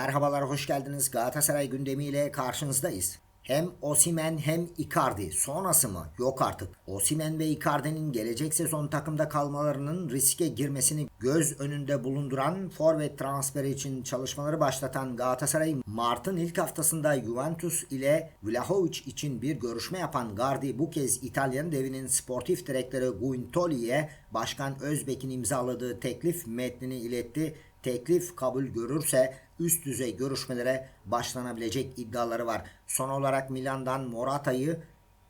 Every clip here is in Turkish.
Merhabalar, hoş geldiniz. Galatasaray gündemiyle karşınızdayız. Hem Osimen hem Icardi sonrası mı? Yok artık. Osimen ve Icardi'nin gelecek sezon takımda kalmalarının riske girmesini göz önünde bulunduran forvet transferi için çalışmaları başlatan Galatasaray Mart'ın ilk haftasında Juventus ile Vlahovic için bir görüşme yapan Gardi bu kez İtalyan devinin sportif direktörü Guintoli'ye Başkan Özbek'in imzaladığı teklif metnini iletti. Teklif kabul görürse üst düzey görüşmelere başlanabilecek iddiaları var. Son olarak Milan'dan Morata'yı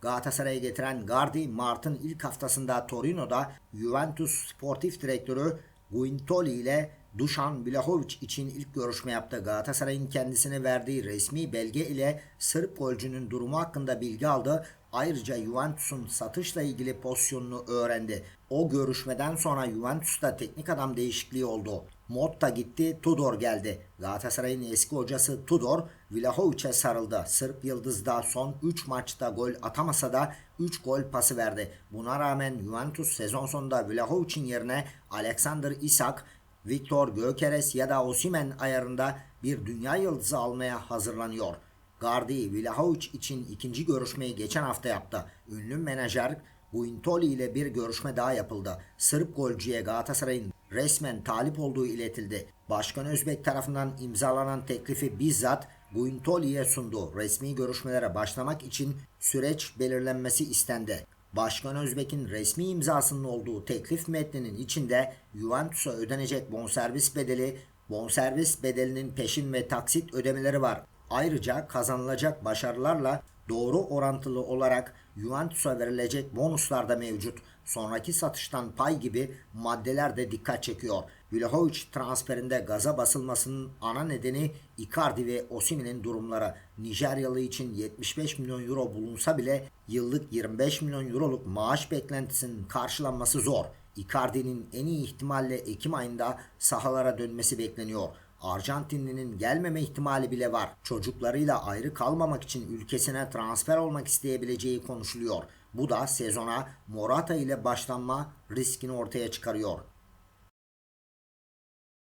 Galatasaray'a getiren Gardi Mart'ın ilk haftasında Torino'da Juventus sportif direktörü Guintoli ile Dušan Vlahovic için ilk görüşme yaptı. Galatasaray'ın kendisine verdiği resmi belge ile Sırp golcünün durumu hakkında bilgi aldı. Ayrıca Juventus'un satışla ilgili pozisyonunu öğrendi. O görüşmeden sonra Juventus'ta teknik adam değişikliği oldu. Motta gitti, Tudor geldi. Galatasaray'ın eski hocası Tudor, Vlahovic'e sarıldı. Sırp Yıldız da son 3 maçta gol atamasa da 3 gol pası verdi. Buna rağmen Juventus sezon sonunda Vlahovic'in yerine Alexander Isak, Viktor Gökeres ya da Osimen ayarında bir dünya yıldızı almaya hazırlanıyor. Gardi Vlahovic için ikinci görüşmeyi geçen hafta yaptı. Ünlü menajer Guintoli ile bir görüşme daha yapıldı. Sırp golcüye Galatasaray'ın resmen talip olduğu iletildi. Başkan Özbek tarafından imzalanan teklifi bizzat Guintoli'ye sundu. Resmi görüşmelere başlamak için süreç belirlenmesi istendi. Başkan Özbek'in resmi imzasının olduğu teklif metninin içinde Juventus'a ödenecek bonservis bedeli, bonservis bedelinin peşin ve taksit ödemeleri var. Ayrıca kazanılacak başarılarla doğru orantılı olarak Juventus'a verilecek bonuslar da mevcut. Sonraki satıştan pay gibi maddeler de dikkat çekiyor. Vlahovic transferinde gaza basılmasının ana nedeni Icardi ve Osimhen'in durumları. Nijeryalı için 75 milyon euro bulunsa bile yıllık 25 milyon euroluk maaş beklentisinin karşılanması zor. Icardi'nin en iyi ihtimalle Ekim ayında sahalara dönmesi bekleniyor. Arjantinlinin gelmeme ihtimali bile var. Çocuklarıyla ayrı kalmamak için ülkesine transfer olmak isteyebileceği konuşuluyor. Bu da sezona Morata ile başlanma riskini ortaya çıkarıyor.